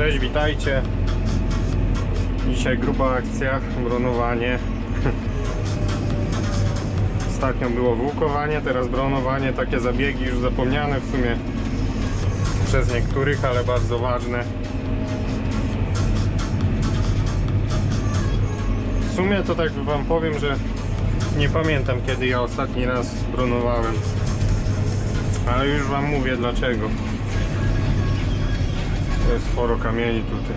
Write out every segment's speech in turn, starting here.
Cześć, witajcie. Dzisiaj gruba akcja, bronowanie. Ostatnio było włókowanie, teraz bronowanie, takie zabiegi już zapomniane w sumie przez niektórych, ale bardzo ważne. W sumie to tak wam powiem, że nie pamiętam kiedy ja ostatni raz bronowałem. Ale już wam mówię dlaczego. Jest sporo kamieni tutaj.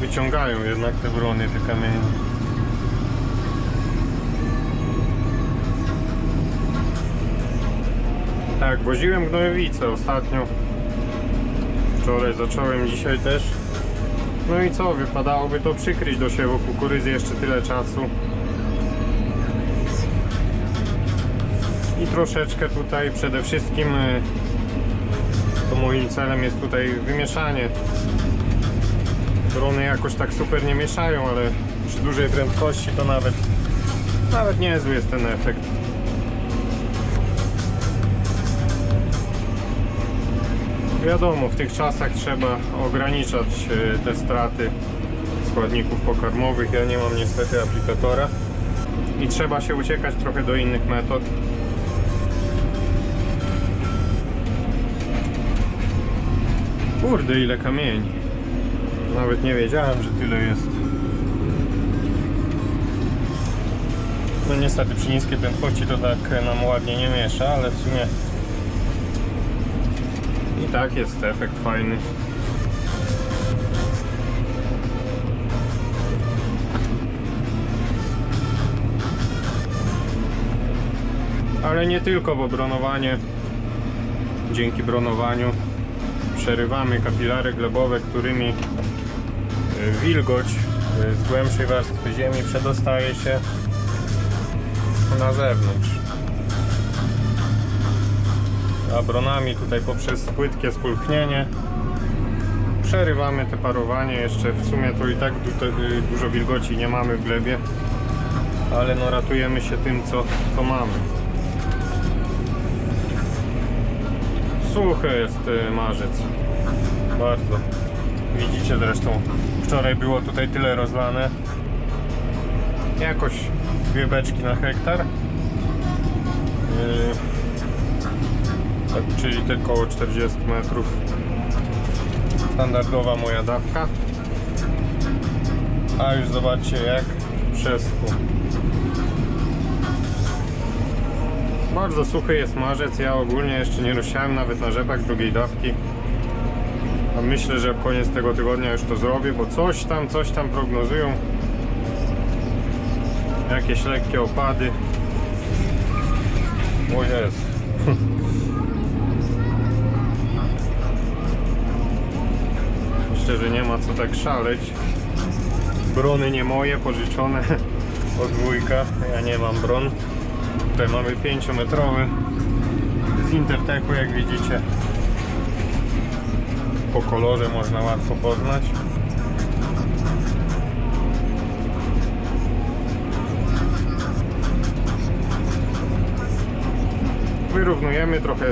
Wyciągają jednak te brony, te kamienie. Tak, woziłem gnojowice ostatnio. Wczoraj zacząłem, dzisiaj też. No i co, wypadałoby to przykryć do siewu kukurydzy jeszcze tyle czasu. I troszeczkę tutaj przede wszystkim to moim celem jest tutaj wymieszanie. Drony jakoś tak super nie mieszają, ale przy dużej prędkości to nawet nawet niezły jest ten efekt. Wiadomo, w tych czasach trzeba ograniczać e, te straty składników pokarmowych. Ja nie mam niestety aplikatora i trzeba się uciekać trochę do innych metod. Kurde, ile kamieni. Nawet nie wiedziałem, że tyle jest. No niestety przy niskiej prędkości to tak nam ładnie nie miesza, ale w sumie i tak jest efekt fajny. Ale nie tylko, bo bronowanie, dzięki bronowaniu przerywamy kapilary glebowe, którymi y, wilgoć y, z głębszej warstwy ziemi przedostaje się na zewnątrz. A bronami tutaj poprzez płytkie spulchnienie przerywamy te parowanie. Jeszcze w sumie to i tak y, dużo wilgoci nie mamy w glebie ale no ratujemy się tym co, co mamy suchy jest y, marzec bardzo widzicie zresztą wczoraj było tutaj tyle rozlane jakoś dwie beczki na hektar Yy, tak, czyli tylko około 40 metrów. Standardowa moja dawka. A już zobaczcie jak przeschł. Bardzo suchy jest marzec. Ja ogólnie jeszcze nie rozsiałem nawet na rzepak drugiej dawki. A myślę, że koniec tego tygodnia już to zrobię, bo coś tam, coś tam prognozują. Jakieś lekkie opady. O jest. Myślę, że nie ma co tak szaleć. Brony nie moje, pożyczone od wujka. Ja nie mam bron. Tutaj mamy 5-metrowy z Intertechu, jak widzicie. Po kolorze można łatwo poznać. Wyrównujemy trochę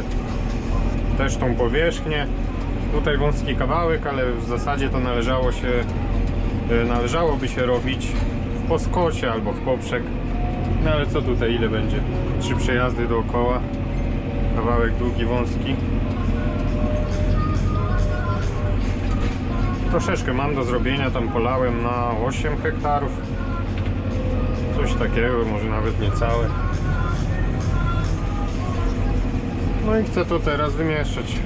też tą powierzchnię. Tutaj wąski kawałek, ale w zasadzie to należało się, e, należałoby się robić w poskocie albo w poprzek. No ale co tutaj, ile będzie? Trzy przejazdy dookoła. Kawałek długi, wąski. Troszeczkę mam do zrobienia, tam polałem na 8 hektarów. Coś takiego, może nawet niecałe. No i chcę to teraz wymieszać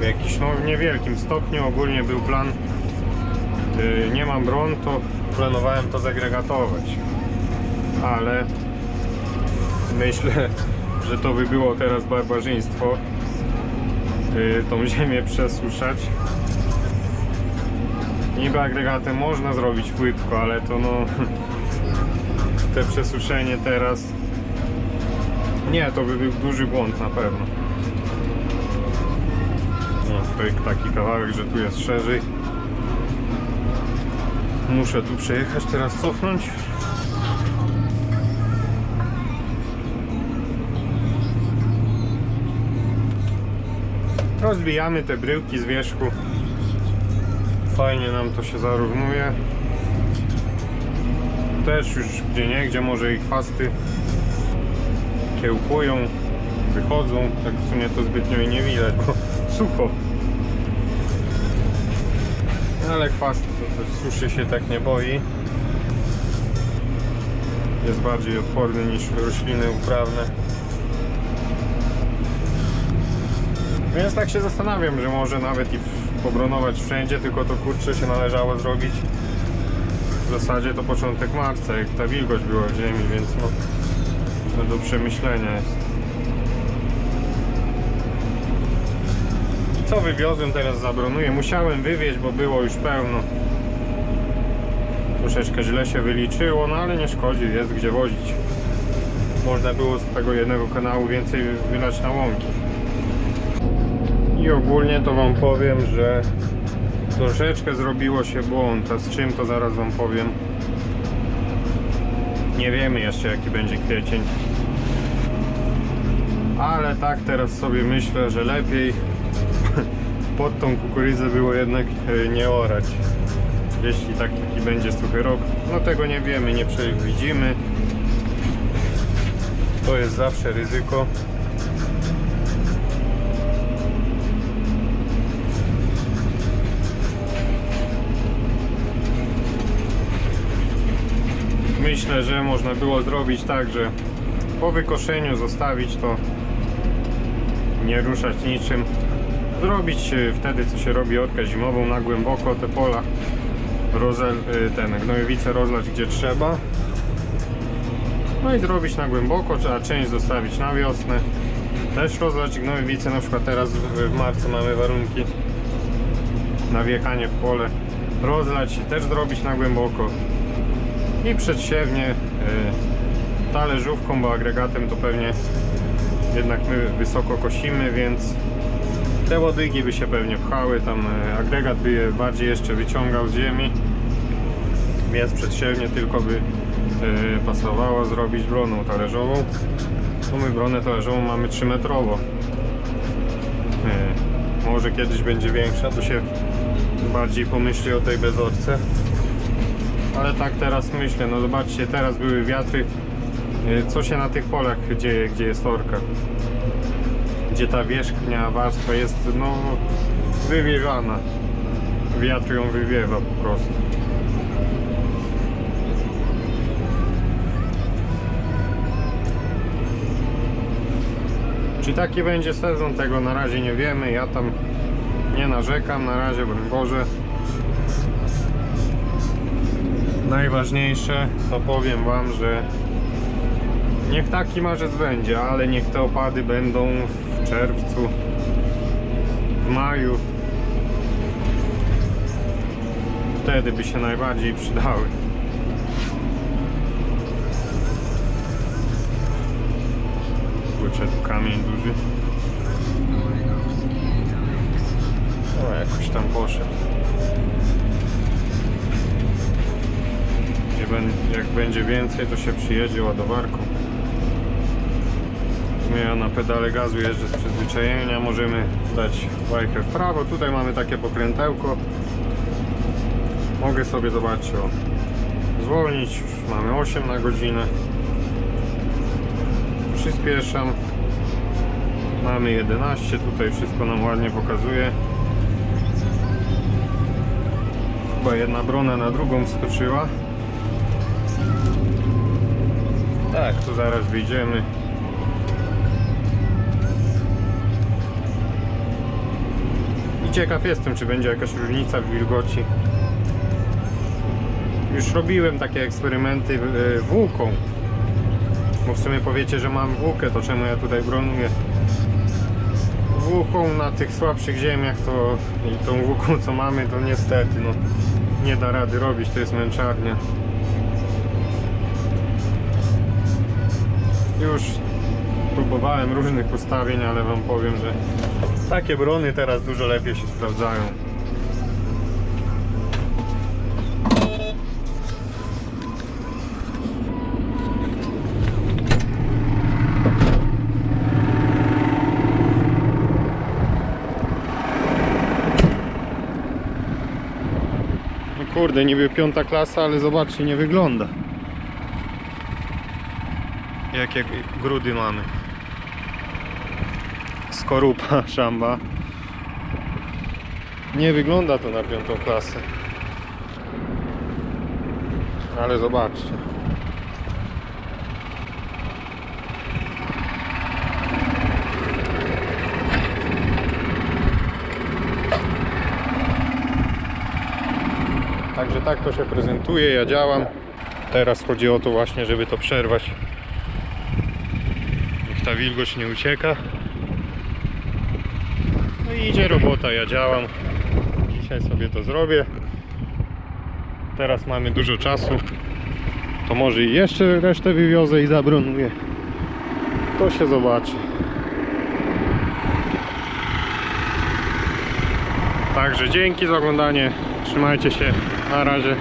w jakimś no, niewielkim stopniu. Ogólnie był plan, yy, nie mam bron, to planowałem to zagregatować. Ale myślę, że to by było teraz barbarzyństwo yy, tą ziemię przesuszać. Niby agregatem można zrobić płytko, ale to no te przesuszenie teraz nie, to by był duży błąd na pewno. No, tutaj taki kawałek, że tu jest szerzej. Muszę tu przejechać, teraz cofnąć. Rozbijamy te bryłki z wierzchu. Fajnie nam to się zarównuje. Też już gdzie nie, gdzie może ich fasty kiełkują, wychodzą. Tak w sumie to zbytnio i nie widać, bo sucho. Ale chwast suszy się tak nie boi. Jest bardziej odporny niż rośliny uprawne. Więc tak się zastanawiam, że może nawet i pobronować wszędzie, tylko to kurczę się należało zrobić w zasadzie to początek marca, jak ta wilgoć była w ziemi, więc no, no do przemyślenia jest. Co wywiozłem teraz zabronuję? Musiałem wywieźć, bo było już pełno. Troszeczkę źle się wyliczyło, no ale nie szkodzi, jest gdzie wozić. Można było z tego jednego kanału więcej wylać na łąki. I ogólnie to Wam powiem, że troszeczkę zrobiło się błąd, a z czym to zaraz Wam powiem. Nie wiemy jeszcze jaki będzie kwiecień. Ale tak teraz sobie myślę, że lepiej pod tą kukurydzę było jednak e, nie orać. Jeśli taki będzie suchy rok, no tego nie wiemy, nie przewidzimy. To jest zawsze ryzyko. Myślę, że można było zrobić tak, że po wykoszeniu zostawić to, nie ruszać niczym. Zrobić e, wtedy, co się robi orkę zimową, na głęboko te pola, rozel, e, ten gnojowice rozlać gdzie trzeba. No i zrobić na głęboko, trzeba część zostawić na wiosnę. Też rozlać gnojowice, na przykład teraz w marcu mamy warunki na wiekanie w pole. Rozlać i też zrobić na głęboko i przedsiewnie y, talerzówką, bo agregatem to pewnie jednak my wysoko kosimy, więc te łodygi by się pewnie pchały, tam y, agregat by je bardziej jeszcze wyciągał z ziemi, więc przedsiewnie tylko by y, pasowało zrobić broną talerzową. Tu my bronę talerzową mamy 3 metrowo. Może kiedyś będzie większa, to się bardziej pomyśli o tej bezorce. Ale tak teraz myślę, no zobaczcie, teraz były wiatry. y, Co się na tych polach dzieje, gdzie jest orka? Gdzie ta wierzchnia warstwa jest, no, wywiewana. Wiatr ją wywiewa po prostu. Czy taki będzie sezon, tego na razie nie wiemy. Ja tam nie narzekam na razie, broń Boże. Najważniejsze to powiem Wam, że niech taki marzec będzie, ale niech te opady będą w czerwcu, w maju. Wtedy by się najbardziej przydały. Kurczę, tu kamień duży. O, jakoś tam poszedł. Jak będzie więcej, to się przyjedzie ładowarką. Ja na pedale gazu jeżdżę z przyzwyczajenia. Możemy dać bajkę w prawo. Tutaj mamy takie pokrętełko. Mogę sobie zobaczyć o zwolnić. Mamy 8 na godzinę. Przyspieszam. Mamy 11. Tutaj wszystko nam ładnie pokazuje. Chyba jedna brona na drugą wskoczyła. Tak, tu zaraz wyjdziemy. I ciekaw jestem, czy będzie jakaś różnica w wilgoci. Już robiłem takie eksperymenty e, włóką. Bo w sumie powiecie, że mam włókę, to czemu ja tutaj bronuję? Włóką na tych słabszych ziemiach to i tą włóką co mamy to niestety no, nie da rady robić, to jest męczarnia. Już próbowałem różnych ustawień, ale Wam powiem, że takie brony teraz dużo lepiej się sprawdzają. No kurde, niby piąta klasa, ale zobaczcie, nie wygląda. Jakie grudy mamy. Skorupa, szamba. Nie wygląda to na piątą klasę. Ale zobaczcie. Także tak to się prezentuje, ja działam. Teraz chodzi o to właśnie, żeby to przerwać. Ta wilgoć nie ucieka. No i idzie robota, ja działam. Dzisiaj sobie to zrobię. Teraz mamy dużo czasu. To może i jeszcze resztę wywiozę i zabronuję. To się zobaczy. Także dzięki za oglądanie. Trzymajcie się. Na razie.